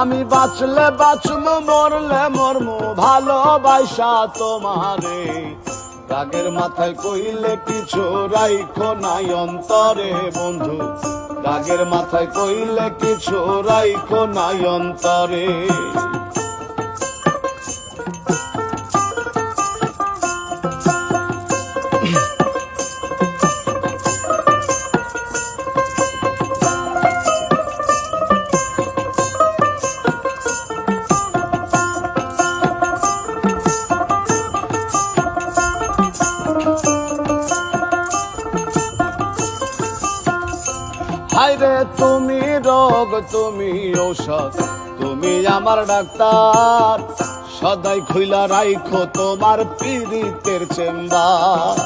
আমি বাঁচলে বাঁচব, মরলে মরমু ভালোবাসা তোমারে। রাগের মাথায় কইলে কিছু রাইখো নাই অন্তরে, বন্ধু। রাগের মাথায় কইলে কিছু রাইখো নাই অন্তরে। হায়রে তুমি রোগ, তুমি ঔষধ, তুমি আমার ডাক্তার। সদাই খুইলা রাইখো তোমার পীড়িতের চেম্বার।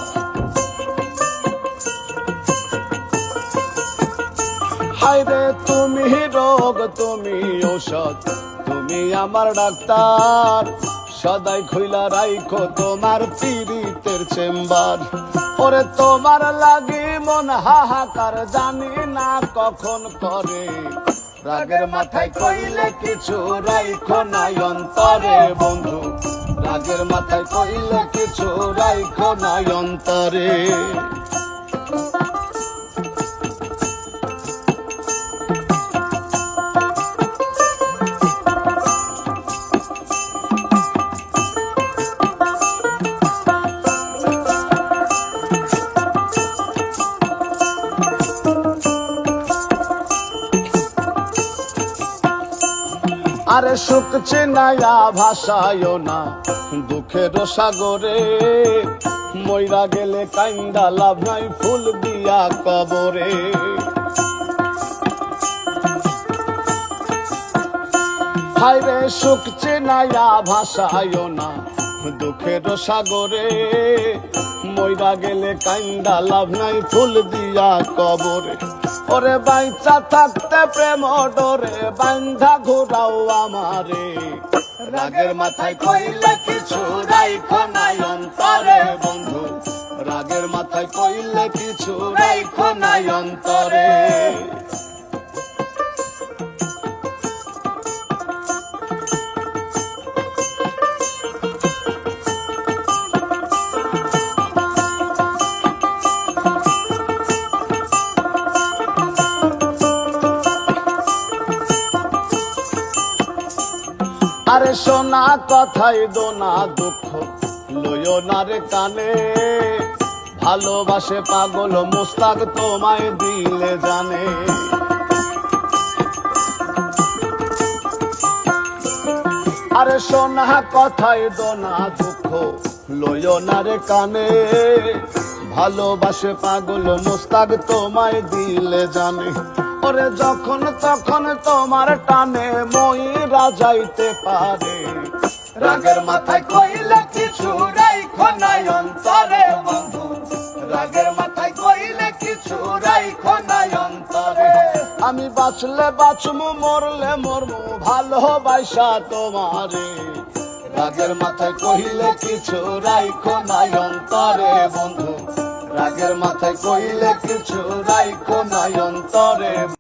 হাইরে তুমি রোগ তুমি ঔষধ, তুমি আমার ডাক্তার। সদাই খুইলা রাইখো তোমার পীড়িতের চেম্বার। ওরে তোমার লাগি মন হাহাকার, জানি না কখন করে। রাগের মাথায় কইলে কিছু রাইখো নাই অন্তরে, বন্ধু। রাগের মাথায় কইলে কিছু রাইখো নাই অন্তরে। আরে সুখ চেনায়া ভাষায় না, দুঃখের সাগরে মইরা গেলে কাইন্দা লাভ নাই ফুল দিয়া কবরে। হায়রে সুখ চেনায়া ভাষায় না, দুঃখের সাগরে মইরা গেলে কাইন্দা লাভ নাই ফুল দিয়া কবরে। ওরে বাইচা থাকতে প্রেম ডরে বান্ধা ঘোরাও আমারে। রাগের মাথায় কইলে কিছু রাইখো নাই অন্তরে, বন্ধু। রাগের মাথায় কইলে কিছু রাইখো নাই অন্তরে। আরে সোনা কথাই দোনা দুঃখ। লইও না রে কানে। ভালোবাসে পাগল মোস্তাক তোমায় দিলে জানে। আরে সোনা কথাই দোনা দুঃখ। লইও না রে কানে। ভালোবাসে পাগল মোস্তাক তোমায় দিলে জানে। ওরে যখন তখন তোমার টানে ময়রা যাইতে পারে। রাগের মাথায় কইলে কিছু রাইখো নাই অন্তরে বন্ধু। রাগের মাথায় কইলে কিছু রাইখো নাই অন্তরে। আমি বাঁচলে বাঁচমু, মরলে মরমু, ভালোবাসা তোমারে। রাগের মাথায় কহিলে কিছু রাইখো নাই অন্তরে বন্ধু। রাগের মাথায় কইলে কিছু রাইকো নাই অন্তরে।